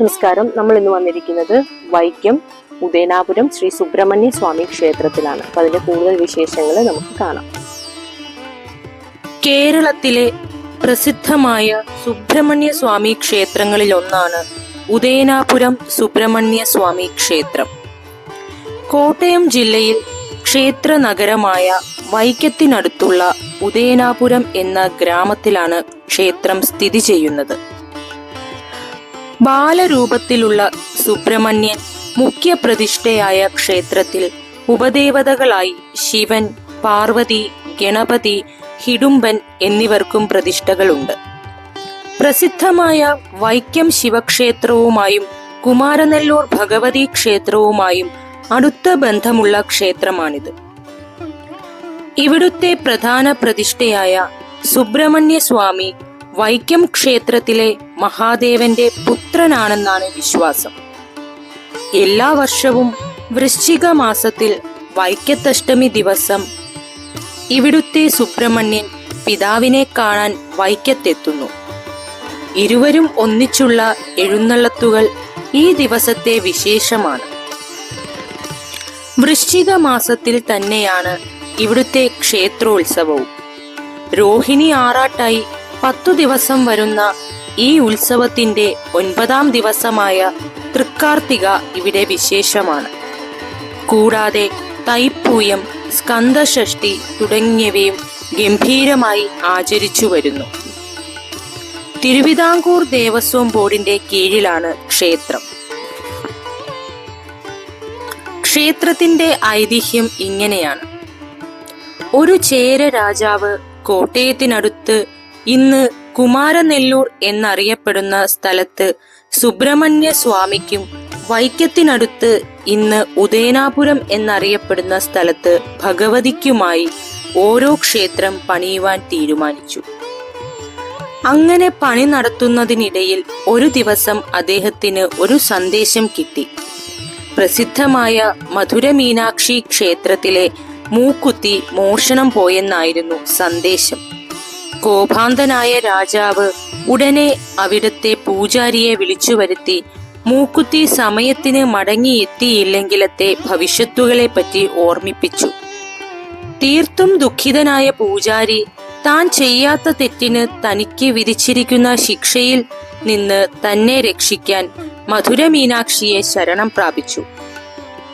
നമസ്കാരം. നമ്മൾ ഇന്ന് വന്നിരിക്കുന്നത് വൈക്കം ഉദയനാപുരം ശ്രീ സുബ്രഹ്മണ്യ സ്വാമി ക്ഷേത്രത്തിലാണ്. അപ്പൊ അതിന്റെ കൂടുതൽ വിശേഷങ്ങൾ നമുക്ക് കാണാം. കേരളത്തിലെ പ്രസിദ്ധമായ സുബ്രഹ്മണ്യ സ്വാമി ക്ഷേത്രങ്ങളിൽ ഒന്നാണ് ഉദയനാപുരം സുബ്രഹ്മണ്യ സ്വാമി ക്ഷേത്രം. കോട്ടയം ജില്ലയിൽ ക്ഷേത്ര നഗരമായ വൈക്കത്തിനടുത്തുള്ള ഉദയനാപുരം എന്ന ഗ്രാമത്തിലാണ് ക്ഷേത്രം സ്ഥിതി ചെയ്യുന്നത്. ബാലരൂപത്തിലുള്ള സുബ്രഹ്മണ്യൻ മുഖ്യ പ്രതിഷ്ഠയായ ക്ഷേത്രത്തിൽ ഉപദേവതകളായി ശിവൻ പാർവതി ഗണപതി ഹിഡുംബൻ എന്നിവർക്കും പ്രതിഷ്ഠകളുണ്ട്. പ്രസിദ്ധമായ വൈക്കം ശിവക്ഷേത്രവുമായും കുമാരനെല്ലൂർ ഭഗവതി ക്ഷേത്രവുമായും അടുത്ത ബന്ധമുള്ള ക്ഷേത്രമാണിത്. ഇവിടുത്തെ പ്രധാന പ്രതിഷ്ഠയായ സുബ്രഹ്മണ്യ സ്വാമി വൈക്കം ക്ഷേത്രത്തിലെ മഹാദേവന്റെ പുത്രനാണെന്നാണ് വിശ്വാസം. എല്ലാ വർഷവും വൃശ്ചിക മാസത്തിൽ വൈക്കത്തഷ്ടമി ദിവസം ഇവിടുത്തെ സുബ്രഹ്മണ്യൻ പിതാവിനെ കാണാൻ വൈക്കത്തെത്തുന്നു. ഇരുവരും ഒന്നിച്ചുള്ള എഴുന്നള്ളത്തുകൾ ഈ ദിവസത്തെ വിശേഷമാണ്. വൃശ്ചിക മാസത്തിൽ തന്നെയാണ് ഇവിടുത്തെ ക്ഷേത്രോത്സവവും. രോഹിണി ആറാട്ടായി പത്തു ദിവസം വരുന്ന ഈ ഉത്സവത്തിന്റെ ഒൻപതാം ദിവസമായ തൃക്കാർത്തിക ഇവിടെ വിശേഷമാണ്. കൂടാതെ തൈപ്പൂയം സ്കന്ദഷഷ്ടി തുടങ്ങിയവയും ഗംഭീരമായി ആചരിച്ചു വരുന്നു. തിരുവിതാംകൂർ ദേവസ്വം ബോർഡിന്റെ കീഴിലാണ് ക്ഷേത്രം. ക്ഷേത്രത്തിന്റെ ഐതിഹ്യം ഇങ്ങനെയാണ്. ഒരു ചേര രാജാവ് കോട്ടയത്തിനടുത്ത് ഇന്ന് കുമാരനെല്ലൂർ എന്നറിയപ്പെടുന്ന സ്ഥലത്ത് സുബ്രഹ്മണ്യ സ്വാമിക്കും വൈക്കത്തിനടുത്ത് ഇന്ന് ഉദയനാപുരം എന്നറിയപ്പെടുന്ന സ്ഥലത്ത് ഭഗവതിക്കുമായി ഓരോ ക്ഷേത്രം പണിയുവാൻ തീരുമാനിച്ചു. അങ്ങനെ പണി നടത്തുന്നതിനിടയിൽ ഒരു ദിവസം അദ്ദേഹത്തിന് ഒരു സന്ദേശം കിട്ടി. പ്രസിദ്ധമായ മധുര മീനാക്ഷി ക്ഷേത്രത്തിലെ മൂക്കുത്തി മോഷണം പോയെന്നായിരുന്നു സന്ദേശം. കോപാന്തനായ രാജാവ് ഉടനെ അവിടുത്തെ പൂജാരിയെ വിളിച്ചു വരുത്തി മൂക്കുത്തി സമയത്തിന് മടങ്ങിയെത്തിയില്ലെങ്കിലത്തെ ഭവിഷ്യത്തുകളെ പറ്റി ഓർമ്മിപ്പിച്ചു. തീർത്തും ദുഃഖിതനായ പൂജാരി താൻ ചെയ്യാത്ത തെറ്റിന് തനിക്ക് വിധിച്ചിരിക്കുന്ന ശിക്ഷയിൽ നിന്ന് തന്നെ രക്ഷിക്കാൻ മധുര മീനാക്ഷിയെ ശരണം പ്രാപിച്ചു.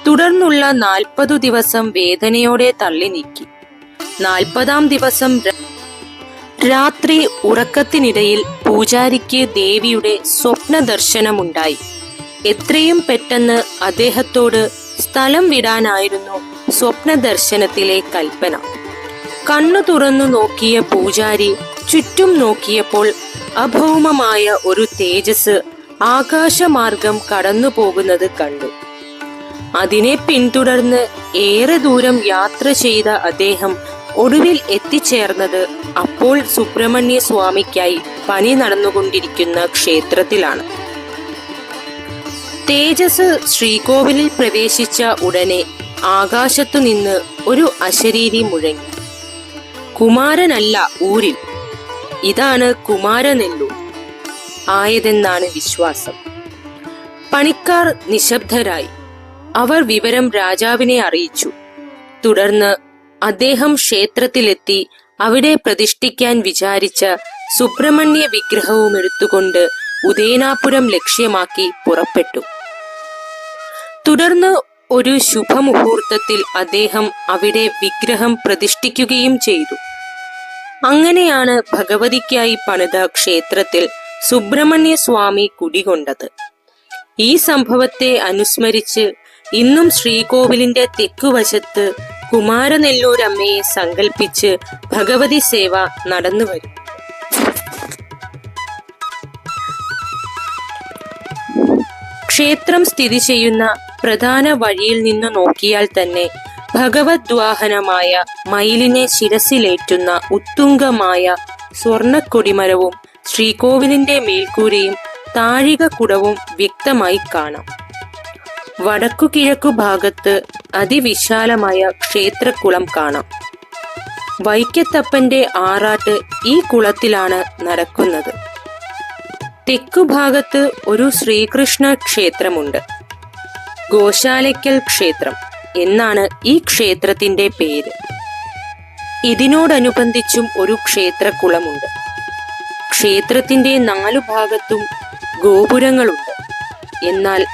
തുടർന്നുള്ള നാൽപ്പതു ദിവസം വേദനയോടെ തള്ളി നീക്കി. നാൽപ്പതാം ദിവസം രാത്രി ഉറക്കത്തിനിടയിൽ പൂജാരിക്ക് ദേവിയുടെ സ്വപ്ന ദർശനമുണ്ടായി എത്രയും പെട്ടെന്ന് അദ്ദേഹത്തോട് സ്ഥലം വിടാനായിരുന്നു സ്വപ്ന ദർശനത്തിലെ കൽപ്പന. കണ്ണു തുറന്നു നോക്കിയ പൂജാരി ചുറ്റും നോക്കിയപ്പോൾ അഭൗമമായ ഒരു തേജസ് ആകാശമാർഗം കടന്നു പോകുന്നത് കണ്ടു. അതിനെ പിന്തുടർന്ന് ഏറെ ദൂരം യാത്ര ചെയ്ത അദ്ദേഹം ഒടുവിൽ എത്തിച്ചേർന്നത് അപ്പോൾ സുബ്രഹ്മണ്യ സ്വാമിക്കായി പണി നടന്നുകൊണ്ടിരിക്കുന്ന ക്ഷേത്രത്തിലാണ്. തേജസ് ശ്രീകോവിലിൽ പ്രവേശിച്ച ഉടനെ ആകാശത്തു നിന്ന് ഒരു അശരീരി മുഴങ്ങി. കുമാരനല്ല ഊരിൽ. ഇതാണ് കുമാരനെല്ലൂർ. ആയതെന്നാണ് വിശ്വാസം. പണിക്കാർ നിശബ്ദരായി. അവർ വിവരം രാജാവിനെ അറിയിച്ചു. തുടർന്ന് അദ്ദേഹം ക്ഷേത്രത്തിലെത്തി അവിടെ പ്രതിഷ്ഠിക്കാൻ വിചാരിച്ച സുബ്രഹ്മണ്യ വിഗ്രഹവും എടുത്തുകൊണ്ട് ഉദയനാപുരം ലക്ഷ്യമാക്കി പുറപ്പെട്ടു. തുടർന്ന് ഒരു ശുഭമുഹൂർത്തത്തിൽ അദ്ദേഹം അവിടെ വിഗ്രഹം പ്രതിഷ്ഠിക്കുകയും ചെയ്തു. അങ്ങനെയാണ് ഭഗവതിക്കായി പണിത ക്ഷേത്രത്തിൽ സുബ്രഹ്മണ്യ സ്വാമി കുടികൊണ്ടത്. ഈ സംഭവത്തെ അനുസ്മരിച്ച് ഇന്നും ശ്രീകോവിലിന്റെ തെക്കുവശത്ത് കുമാരനെല്ലൂരമ്മയെ സങ്കൽപ്പിച്ച് ഭഗവതി സേവ നടന്നുവരും ക്ഷേത്രം സ്ഥിതി ചെയ്യുന്ന പ്രധാന വഴിയിൽ നിന്ന് നോക്കിയാൽ തന്നെ ഭഗവദ്വാഹനമായ മയിലിനെ ശിരസിലേറ്റുന്ന ഉത്തുംഗമായ സ്വർണക്കൊടിമരവും ശ്രീകോവിലിന്റെ മേൽക്കൂരയും താഴികക്കുടവും വ്യക്തമായി കാണാം. വടക്കു കിഴക്കു ഭാഗത്ത് അതിവിശാലമായ ക്ഷേത്രക്കുളം കാണാം. വൈക്കത്തപ്പന്റെ ആറാട്ട് ഈ കുളത്തിലാണ് നടക്കുന്നത്. തെക്കുഭാഗത്ത് ഒരു ശ്രീകൃഷ്ണ ക്ഷേത്രമുണ്ട്. ഗോശാലയ്ക്കൽ ക്ഷേത്രം എന്നാണ് ഈ ക്ഷേത്രത്തിന്റെ പേര്. ഇതിനോടനുബന്ധിച്ചും ഒരു ക്ഷേത്രക്കുളമുണ്ട്. ക്ഷേത്രത്തിന്റെ നാലു ഭാഗത്തും ഗോപുരങ്ങളുണ്ട്. എന്നാൽ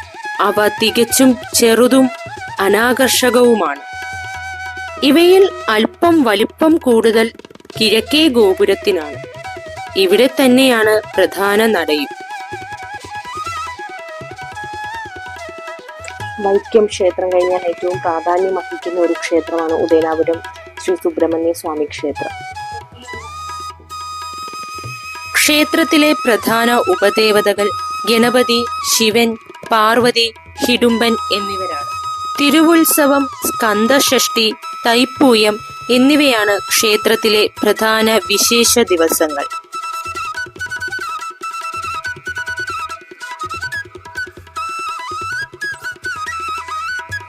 അവ തികച്ചും ചെറുതും അനാകർഷകവുമാണ്. ഇവയിൽ അല്പം വലിപ്പം കൂടുതൽ കിഴക്കേ ഗോപുരത്തിനാണ്. ഇവിടെ തന്നെയാണ് പ്രധാന നടയും. വൈക്കം ക്ഷേത്രം കഴിഞ്ഞാൽ ഏറ്റവും പ്രാധാന്യം അർഹിക്കുന്ന ഒരു ക്ഷേത്രമാണ് ഉദയനാപുരം ശ്രീ സുബ്രഹ്മണ്യ സ്വാമി ക്ഷേത്രം. ക്ഷേത്രത്തിലെ പ്രധാന ഉപദേവതകൾ ഗണപതി ശിവൻ പാർവതി ഹിഡുംബൻ എന്നിവരാണ്. തിരുവുത്സവം സ്കന്ദഷഷ്ടി തൈപ്പൂയം എന്നിവയാണ് ക്ഷേത്രത്തിലെ പ്രധാന വിശേഷ ദിവസങ്ങൾ.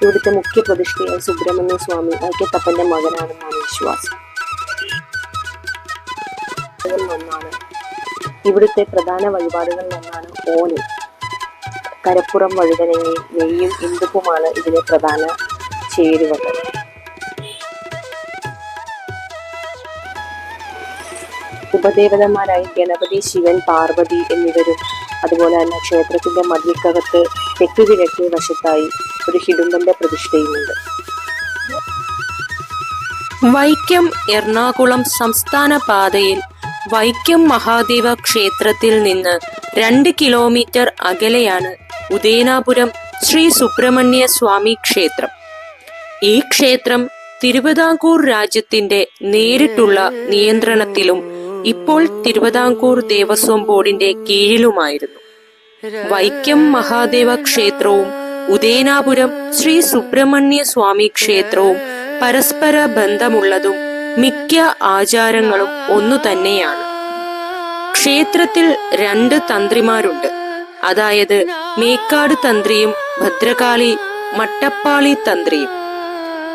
ഇവിടുത്തെ മുഖ്യ പ്രതിഷ്ഠയായ സുബ്രഹ്മണ്യ സ്വാമി ഐക്യത്തപ്പന്റെ മകനാണെന്നാണ് വിശ്വാസം. ഒന്നാണ് ഇവിടുത്തെ പ്രധാന വഴിപാടുകളിൽ ഒന്നാണ് ഓന് കരപ്പുറം വഴുതനങ്ങി നെയ്യും ഇന്ദുപ്പുമാണ് ഇതിലെ പ്രധാന ചേരുവകൾ. ഉപദേവതന്മാരായി ഗണപതി ശിവൻ പാർവതി എന്നിവരും അതുപോലെ തന്നെ ക്ഷേത്രത്തിന്റെ മതിൽക്കകത്ത് തെക്ക് കിഴക്കേ വശത്തായി ഒരു ഹിഡുമ്പന്റെ പ്രതിഷ്ഠയുമുണ്ട്. വൈക്കം എറണാകുളം സംസ്ഥാന പാതയിൽ വൈക്കം മഹാദേവ ക്ഷേത്രത്തിൽ നിന്ന് രണ്ട് കിലോമീറ്റർ അകലെയാണ് ഉദയനാപുരം ശ്രീ സുബ്രഹ്മണ്യ സ്വാമി ക്ഷേത്രം. ഈ ക്ഷേത്രം തിരുവിതാംകൂർ രാജ്യത്തിന്റെ നേരിട്ടുള്ള നിയന്ത്രണത്തിലും ഇപ്പോൾ തിരുവിതാംകൂർ ദേവസ്വം ബോർഡിന്റെ കീഴിലുമായിരുന്നു. വൈക്കം മഹാദേവ ക്ഷേത്രവും ഉദയനാപുരം ശ്രീ സുബ്രഹ്മണ്യ സ്വാമി ക്ഷേത്രവും പരസ്പര ബന്ധമുള്ളതും മിക്ക ആചാരങ്ങളും ഒന്നു തന്നെയാണ് ക്ഷേത്രത്തിൽ രണ്ട് തന്ത്രിമാരുണ്ട്. അതായത് മേക്കാട് തന്ത്രിയും ഭദ്രകാളി മട്ടപ്പാളി തന്ത്രിയും.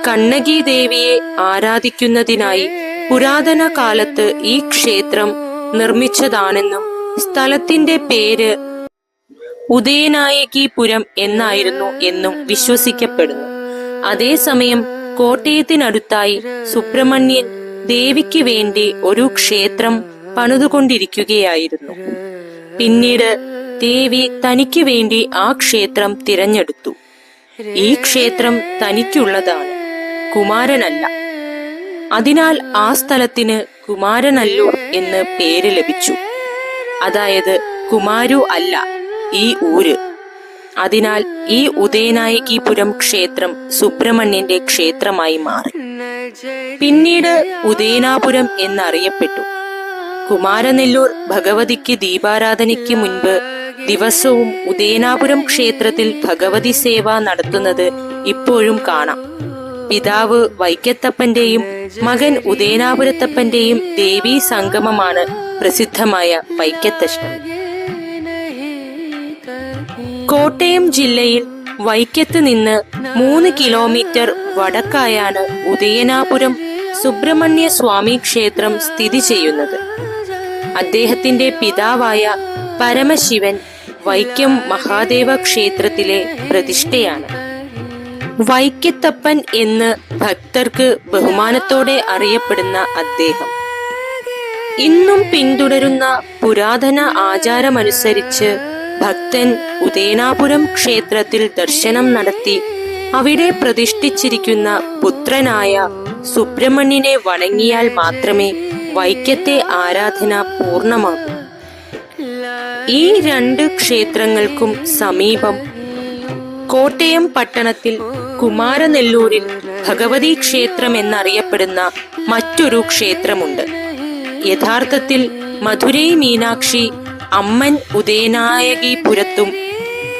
കണ്ണകി ദേവിയെ ആരാധിക്കുന്നതിനായി പുരാതന കാലത്ത് ഈ ക്ഷേത്രം നിർമ്മിച്ചതാണെന്നും സ്ഥലത്തിന്റെ പേര് ഉദയനായകിപുരം എന്നായിരുന്നു എന്നും വിശ്വസിക്കപ്പെടുന്നു. അതേസമയം കോട്ടയത്തിനടുത്തായി സുബ്രഹ്മണ്യൻ ദേവിക്ക് വേണ്ടി ഒരു ക്ഷേത്രം പണിതുകൊണ്ടിരിക്കുകയായിരുന്നു. പിന്നീട് ദേവി തനിക്ക് വേണ്ടി ആ ക്ഷേത്രം തിരഞ്ഞെടുത്തു. ഈ ക്ഷേത്രം തനിക്കുള്ളതാണ്. കുമാരനല്ല. അതിനാൽ ആ സ്ഥലത്തിന് കുമാരനല്ലൂർ എന്ന് പേര് ലഭിച്ചു. അതായത് കുമാരു അല്ല ഈ ഊര്. അതിനാൽ ഈ ഉദയനായകീപുരം ക്ഷേത്രം സുബ്രഹ്മണ്യന്റെ ക്ഷേത്രമായി മാറി. പിന്നീട് ഉദയനാപുരം എന്നറിയപ്പെട്ടു. കുമാരനെല്ലൂർ ഭഗവതിക്ക് ദീപാരാധനയ്ക്ക് മുൻപ് ദിവസവും ഉദയനാപുരം ക്ഷേത്രത്തിൽ ഭഗവതി സേവ നടത്തുന്നത് ഇപ്പോഴും കാണാം. പിതാവ് വൈക്കത്തപ്പന്റെയും മകൻ ഉദയനാപുരത്തപ്പന്റെയും ദേവീ സംഗമമാണ് പ്രസിദ്ധമായ വൈക്കത്തഷ്ടമി കോട്ടയം ജില്ലയിൽ വൈക്കത്ത് നിന്ന് മൂന്ന് കിലോമീറ്റർ വടക്കായാണ് ഉദയനാപുരം സുബ്രഹ്മണ്യ സ്വാമി ക്ഷേത്രം സ്ഥിതി ചെയ്യുന്നത്. അദ്ദേഹത്തിന്റെ പിതാവായ പരമശിവൻ വൈക്കം മഹാദേവ ക്ഷേത്രത്തിലെ പ്രതിഷ്ഠയാണ്. വൈക്കത്തപ്പൻ എന്ന് ഭക്തർക്ക് ബഹുമാനത്തോടെ അറിയപ്പെടുന്ന അദ്ദേഹം. ഇന്നും പിന്തുടരുന്ന പുരാതന ആചാരമനുസരിച്ച് ഭക്തൻ ഉദയനാപുരം ക്ഷേത്രത്തിൽ ദർശനം നടത്തി അവിടെ പ്രതിഷ്ഠിച്ചിരിക്കുന്ന പുത്രനായ സുബ്രഹ്മണ്യനെ വണങ്ങിയാൽ മാത്രമേ വൈക്കത്തെ ആരാധന പൂർണമാക്കും ഈ രണ്ട് ക്ഷേത്രങ്ങൾക്കും സമീപം കോട്ടയം പട്ടണത്തിൽ കുമാരനെല്ലൂരിൽ ഭഗവതി ക്ഷേത്രം എന്നറിയപ്പെടുന്ന മറ്റൊരു ക്ഷേത്രമുണ്ട്. യഥാർത്ഥത്തിൽ മധുരൈ മീനാക്ഷി അമ്മൻ ഉദയനായകിപുരത്തും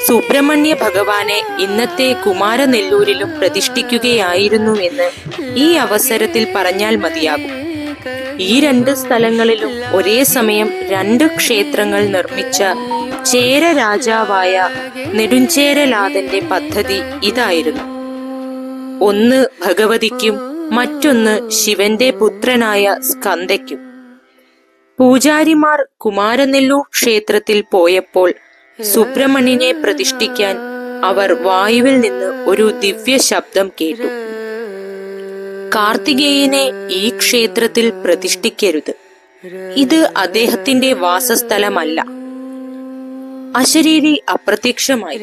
സുബ്രഹ്മണ്യ ഭഗവാനെ ഇന്നത്തെ കുമാരനെല്ലൂരിലും പ്രതിഷ്ഠിക്കുകയായിരുന്നു എന്ന് ഈ അവസരത്തിൽ പറഞ്ഞാൽ മതിയാകും. ഈ രണ്ട് സ്ഥലങ്ങളിലും ഒരേ സമയം രണ്ട് ക്ഷേത്രങ്ങൾ നിർമ്മിച്ച ചേര രാജാവായ നെടുഞ്ചേരലാതന്റെ പദ്ധതി ഇതായിരുന്നു. ഒന്ന് ഭഗവതിക്കും മറ്റൊന്ന് ശിവന്റെ പുത്രനായ സ്കന്ദയ്ക്കും. പൂജാരിമാർ കുമാരനെല്ലൂർ ക്ഷേത്രത്തിൽ പോയപ്പോൾ സുബ്രഹ്മണ്യനെ പ്രതിഷ്ഠിക്കാൻ അവർ വായുവിൽ നിന്ന് ഒരു ദിവ്യ ശബ്ദം കേട്ടു. കാർത്തികേയനെ ഈ ക്ഷേത്രത്തിൽ പ്രതിഷ്ഠിക്കരുത്. ഇത് അദ്ദേഹത്തിന്റെ വാസസ്ഥലമല്ല. അശരീരി അപ്രത്യക്ഷമായി.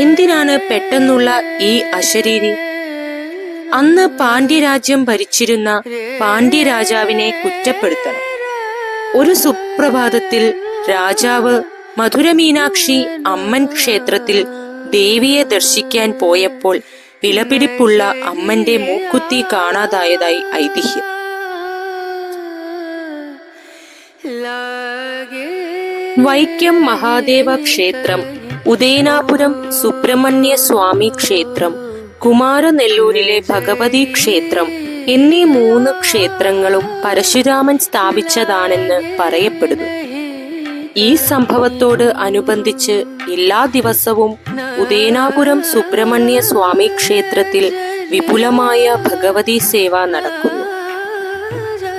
എന്തിനാണ് പെട്ടെന്നുള്ള ഈ അശരീരി? അന്ന് പാണ്ഡ്യരാജ്യം ഭരിച്ചിരുന്ന പാണ്ഡ്യരാജാവിനെ കുറ്റപ്പെടുത്തണം. ഒരു സുപ്രഭാതത്തിൽ രാജാവ് മധുരമീനാക്ഷി അമ്മൻ ക്ഷേത്രത്തിൽ ദേവിയെ ദർശിക്കാൻ പോയപ്പോൾ വിലപിടിപ്പുള്ള അമ്മന്റെ മൂക്കുത്തി കാണാതായതായി ഐതിഹ്യം. വൈക്കം മഹാദേവ ക്ഷേത്രം ഉദയനാപുരം സുബ്രഹ്മണ്യ സ്വാമി ക്ഷേത്രം കുമാരനെല്ലൂരിലെ ഭഗവതി ക്ഷേത്രം എന്നീ മൂന്ന് ക്ഷേത്രങ്ങളും പരശുരാമൻ സ്ഥാപിച്ചതാണെന്ന് പറയപ്പെടുന്നു. ഈ സംഭവത്തോട് അനുബന്ധിച്ച് എല്ലാ ദിവസവും ഉദയനാപുരം സുബ്രഹ്മണ്യ സ്വാമി ക്ഷേത്രത്തിൽ വിപുലമായ ഭഗവതി സേവ നടക്കുന്നു.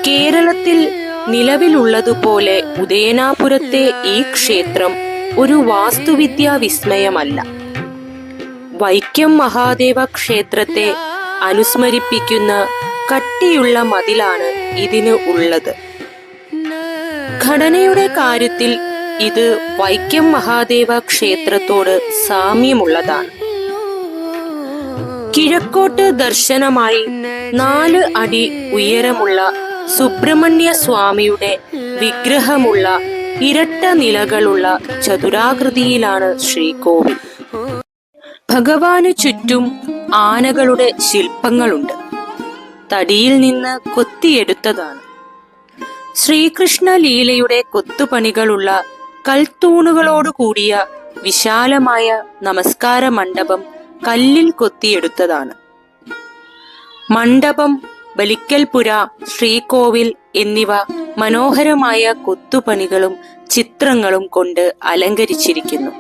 കേരളത്തിൽ നിലവിലുള്ളതുപോലെ ഉദയനാപുരത്തെ ഈ ക്ഷേത്രം ഒരു വാസ്തുവിദ്യാ വിസ്മയമല്ല. വൈക്കം മഹാദേവ ക്ഷേത്രത്തെ അനുസ്മരിപ്പിക്കുന്ന കട്ടിയുള്ള മതിലാണ് ഇതിന് ഉള്ളത്. ഘടനയുടെ കാര്യത്തിൽ ഇത് വൈക്കം മഹാദേവ ക്ഷേത്രത്തോട് സാമ്യമുള്ളതാണ്. കിഴക്കോട്ട് ദർശനമായി നാല് അടി ഉയരമുള്ള സുബ്രഹ്മണ്യ സ്വാമിയുടെ വിഗ്രഹമുള്ള ഇരട്ട നിലകളുള്ള ചതുരാകൃതിയിലാണ് ശ്രീകോവിൽ. ഭഗവാന് ചുറ്റും ആനകളുടെ ശില്പങ്ങളുണ്ട്. തടിയിൽ നിന്ന് കൊത്തിയെടുത്തതാണ്. ശ്രീകൃഷ്ണ ലീലയുടെ കൊത്തുപണികളുള്ള കൽത്തൂണുകളോടുകൂടിയ വിശാലമായ നമസ്കാര മണ്ഡപം കല്ലിൽ കൊത്തിയെടുത്തതാണ്. മണ്ഡപം ബലിക്കൽപുര ശ്രീകോവിൽ എന്നിവ മനോഹരമായ കൊത്തുപണികളും ചിത്രങ്ങളും കൊണ്ട് അലങ്കരിച്ചിരിക്കുന്നു.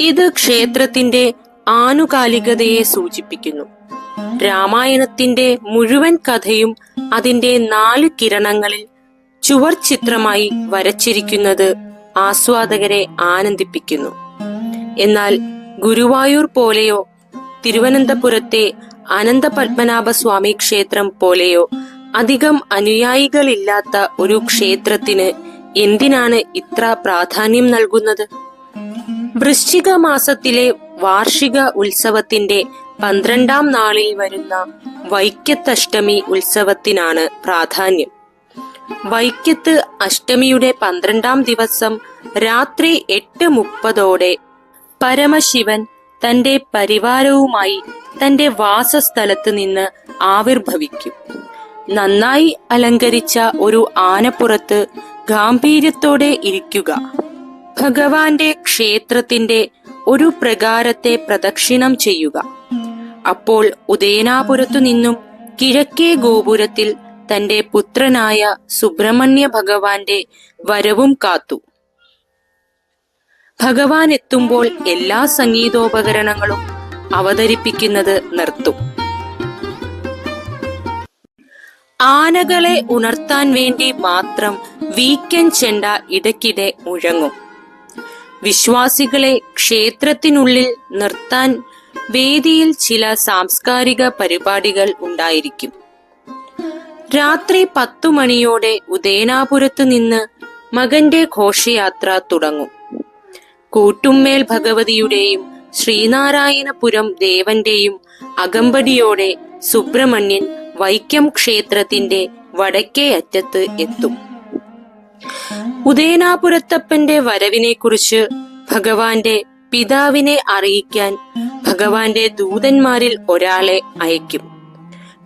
ഇത് ക്ഷേത്രത്തിന്റെ ആനുകാലികതയെ സൂചിപ്പിക്കുന്നു. രാമായണത്തിന്റെ മുഴുവൻ കഥയും അതിന്റെ നാല് കിരണങ്ങളിൽ ചുവർ ചിത്രമായി വരച്ചിരിക്കുന്നത് ആസ്വാദകരെ ആനന്ദിപ്പിക്കുന്നു. എന്നാൽ ഗുരുവായൂർ പോലെയോ തിരുവനന്തപുരത്തെ അനന്തപത്മനാഭ സ്വാമി ക്ഷേത്രം പോലെയോ അധികം അനുയായികളില്ലാത്ത ഒരു ക്ഷേത്രത്തിന് എന്തിനാണ് ഇത്ര പ്രാധാന്യം നൽകുന്നത്? വൃശ്ചിക മാസത്തിലെ വാർഷിക ഉത്സവത്തിന്റെ പന്ത്രണ്ടാം നാളിൽ വരുന്ന വൈക്കത്തഷ്ടമി ഉത്സവത്തിനാണ് പ്രാധാന്യം. വൈക്കത്ത് അഷ്ടമിയുടെ പന്ത്രണ്ടാം ദിവസം രാത്രി എട്ട് മുപ്പതോടെ പരമശിവൻ തന്റെ പരിവാരവുമായി തന്റെ വാസസ്ഥലത്ത് നിന്ന് ആവിർഭവിക്കും. നന്നായി അലങ്കരിച്ച ഒരു ആനപ്പുറത്ത് ഗാംഭീര്യത്തോടെ ഇരിക്കുക. ഭഗവാന്റെ ക്ഷേത്രത്തിന്റെ ഒരു പ്രകാരത്തെ പ്രദക്ഷിണം ചെയ്യുക. അപ്പോൾ ഉദയനാപുരത്തു നിന്നും കിഴക്കേ ഗോപുരത്തിൽ തന്റെ പുത്രനായ സുബ്രഹ്മണ്യ ഭഗവാന്റെ വരവും കാത്തു. ഭഗവാൻ എത്തുമ്പോൾ എല്ലാ സംഗീതോപകരണങ്ങളും അവതരിപ്പിക്കുന്നത് നിർത്തും. ആനകളെ ഉണർത്താൻ വേണ്ടി മാത്രം വീക്കൻ ചെണ്ട ഇടയ്ക്കിടെ മുഴങ്ങും. വിശ്വാസികളെ ക്ഷേത്രത്തിനുള്ളിൽ നിർത്താൻ വേദിയിൽ ചില സാംസ്കാരിക പരിപാടികൾ ഉണ്ടായിരിക്കും. രാത്രി പത്തു മണിയോടെ ഉദയനാപുരത്ത് നിന്ന് മകന്റെ ഘോഷയാത്ര തുടങ്ങും. കൂട്ടുമ്മേൽ ഭഗവതിയുടെയും ശ്രീനാരായണപുരം ദേവന്റെയും അകമ്പടിയോടെ സുബ്രഹ്മണ്യൻ വൈക്കം ക്ഷേത്രത്തിന്റെ വടക്കേ അറ്റത്ത് എത്തും. ഉദയനാപുരത്തപ്പന്റെ വരവിനെ കുറിച്ച് ഭഗവാന്റെ പിതാവിനെ അറിയിക്കാൻ ഭഗവാന്റെ ദൂതന്മാരിൽ ഒരാളെ അയക്കും.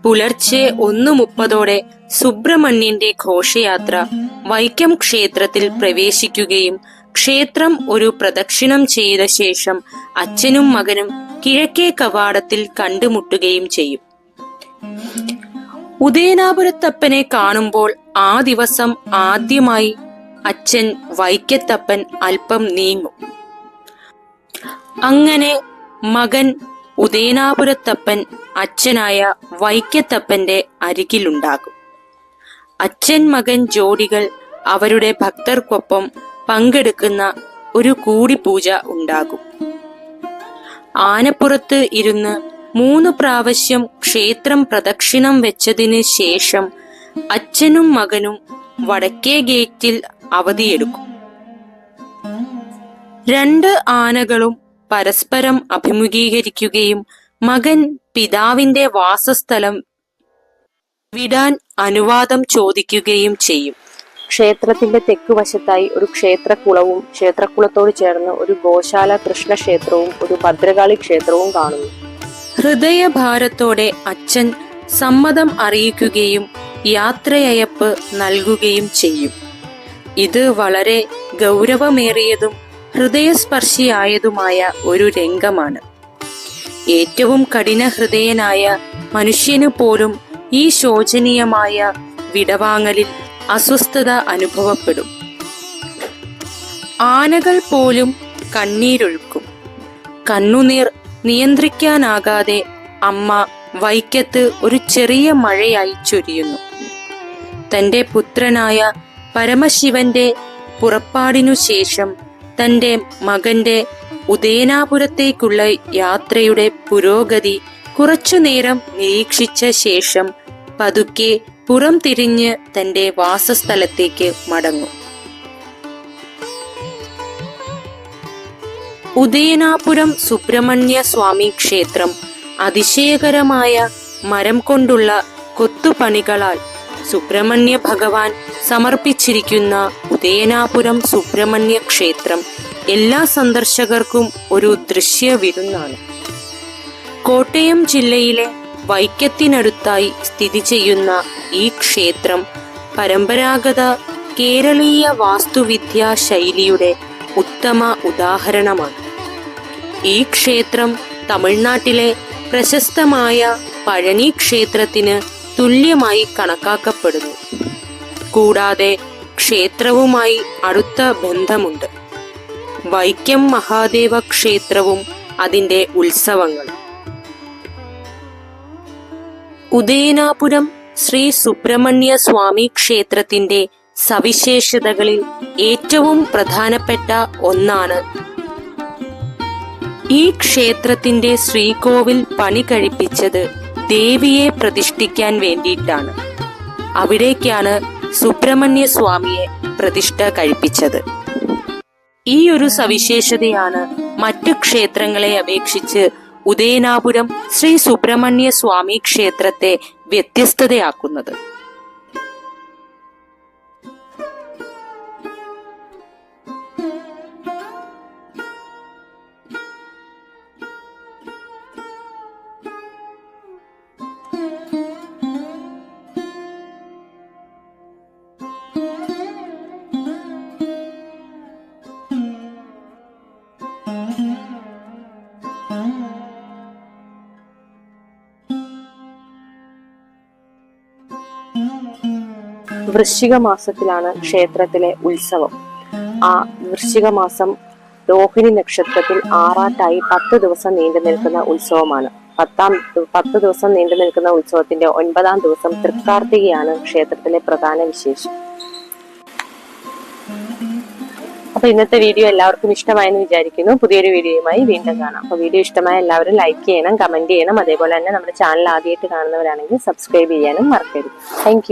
പുലർച്ചെ ഒന്ന് മുപ്പതോടെ സുബ്രഹ്മണ്യന്റെ ഘോഷയാത്ര വൈക്കം ക്ഷേത്രത്തിൽ പ്രവേശിക്കുകയും ക്ഷേത്രം ഒരു പ്രദക്ഷിണം ചെയ്ത ശേഷം അച്ഛനും മകനും കിഴക്കേ കവാടത്തിൽ കണ്ടുമുട്ടുകയും ചെയ്യും. ഉദയനാപുരത്തപ്പനെ കാണുമ്പോൾ ആ ദിവസം ആദ്യമായി അച്ഛൻ വൈക്കത്തപ്പൻ അല്പം നീങ്ങും. അങ്ങനെ മകൻ ഉദയനാപുരത്തപ്പൻ അച്ഛനായ വൈക്കത്തപ്പന്റെ അരികിലുണ്ടാകും. അച്ഛൻ മകൻ ജോഡികൾ അവരുടെ ഭക്തർക്കൊപ്പം പങ്കെടുക്കുന്ന ഒരു കൂടിപൂജ ഉണ്ടാകും. ആനപ്പുറത്ത് ഇരുന്ന് മൂന്ന് പ്രാവശ്യം ക്ഷേത്രം പ്രദക്ഷിണം വെച്ചതിന് ശേഷം അച്ഛനും മകനും വടക്കേ ഗേറ്റിൽ അവധിയെടുക്കും. രണ്ട് ആനകളും പരസ്പരം അഭിമുഖീകരിക്കുകയും മകൻ പിതാവിന്റെ വാസസ്ഥലം വിടാൻ അനുവാദം ചോദിക്കുകയും ചെയ്യും. ക്ഷേത്രത്തിന്റെ തെക്കുവശത്തായി ഒരു ക്ഷേത്രക്കുളവും ക്ഷേത്രക്കുളത്തോട് ചേർന്ന് ഒരു ഗോശാല കൃഷ്ണക്ഷേത്രവും ഒരു ഭദ്രകാളി ക്ഷേത്രവും കാണുന്നു. ഹൃദയഭാരത്തോടെ അച്ഛൻ സമ്മതം അറിയിക്കുകയും യാത്രയയപ്പ് നൽകുകയും ചെയ്യും. ഇത് വളരെ ഗൗരവമേറിയതും ഹൃദയസ്പർശിയായതുമായ ഒരു രംഗമാണ്. ഏറ്റവും കഠിന ഹൃദയനായ മനുഷ്യന് പോലും ഈ ശോചനീയമായ വിടവാങ്ങലിൽ അസ്വസ്ഥത അനുഭവപ്പെടും. ആനകൾ പോലും കണ്ണീരൊഴുക്കും. കണ്ണുനീർ നിയന്ത്രിക്കാനാകാതെ അമ്മ വൈക്കത്ത് ഒരു ചെറിയ മഴയായി ചൊരിയുന്നു. തന്റെ പുത്രനായ പരമശിവന്റെ പുറപ്പാടിനു ശേഷം തന്റെ മകന്റെ ഉദയനാപുരത്തേക്കുള്ള യാത്രയുടെ പുരോഗതി കുറച്ചുനേരം നിരീക്ഷിച്ച ശേഷം പതുക്കെ പുറം തിരിഞ്ഞ് തന്റെ വാസസ്ഥലത്തേക്ക് മടങ്ങും. ഉദയനാപുരം സുബ്രഹ്മണ്യ സ്വാമി ക്ഷേത്രം അതിശയകരമായ മരം കൊണ്ടുള്ള കൊത്തുപണികളാൽ സുബ്രഹ്മണ്യ ഭഗവാൻ സമർപ്പിച്ചിരിക്കുന്ന ഉദയനാപുരം സുബ്രഹ്മണ്യ ക്ഷേത്രം എല്ലാ സന്ദർശകർക്കും ഒരു ദൃശ്യ വിരുന്നാണ്. കോട്ടയം ജില്ലയിലെ വൈക്കത്തിനടുത്തായി സ്ഥിതി ചെയ്യുന്ന ഈ ക്ഷേത്രം പരമ്പരാഗത കേരളീയ വാസ്തുവിദ്യാ ശൈലിയുടെ ഉത്തമ ഉദാഹരണമാണ്. ഈ ക്ഷേത്രം തമിഴ്നാട്ടിലെ പ്രശസ്തമായ പഴനി ക്ഷേത്രത്തിന് തുല്യമായി കണക്കാക്കപ്പെടുന്നു. കൂടാതെ ക്ഷേത്രവുമായി അടുത്ത ബന്ധമുണ്ട്. വൈക്കം മഹാദേവ ക്ഷേത്രവും അതിന്റെ ഉത്സവങ്ങൾ. ഉദയനാപുരം ശ്രീ സുബ്രഹ്മണ്യ സ്വാമി ക്ഷേത്രത്തിന്റെ സവിശേഷതകളിൽ ഏറ്റവും പ്രധാനപ്പെട്ട ഒന്നാണ്. ഈ ക്ഷേത്രത്തിന്റെ ശ്രീകോവിൽ പണി കഴിപ്പിച്ചത് ദേവിയെ പ്രതിഷ്ഠിക്കാൻ വേണ്ടിയിട്ടാണ്. അവിടേക്കാണ് സുബ്രഹ്മണ്യ സ്വാമിയെ പ്രതിഷ്ഠ കഴിപ്പിച്ചത്. ഈ ഒരു സവിശേഷതയാണ് മറ്റു ക്ഷേത്രങ്ങളെ അപേക്ഷിച്ച് ഉദയനാപുരം ശ്രീ സുബ്രഹ്മണ്യ സ്വാമി ക്ഷേത്രത്തെ വ്യത്യസ്തതയാക്കുന്നത്. വൃശ്ചിക മാസത്തിലാണ് ക്ഷേത്രത്തിലെ ഉത്സവം. ആ വൃശ്ചിക മാസം രോഹിണി നക്ഷത്രത്തിൽ ആറാട്ടായി പത്ത് ദിവസം നീണ്ടു നിൽക്കുന്ന ഉത്സവമാണ്. പത്താം പത്ത് ദിവസം നീണ്ടു നിൽക്കുന്ന ഉത്സവത്തിന്റെ ഒൻപതാം ദിവസം തൃക്കാർത്തികയാണ് ക്ഷേത്രത്തിലെ പ്രധാന വിശേഷം. അപ്പൊ ഇന്നത്തെ വീഡിയോ എല്ലാവർക്കും ഇഷ്ടമായെന്ന് വിചാരിക്കുന്നു. പുതിയൊരു വീഡിയോയുമായി വീണ്ടും കാണാം. അപ്പൊ വീഡിയോ ഇഷ്ടമായ എല്ലാവരും ലൈക്ക് ചെയ്യണം കമന്റ് ചെയ്യണം. അതേപോലെ തന്നെ നമ്മുടെ ചാനൽ ആദ്യമായിട്ട് കാണുന്നവരാണെങ്കിൽ സബ്സ്ക്രൈബ് ചെയ്യാനും മറക്കരുത്. താങ്ക്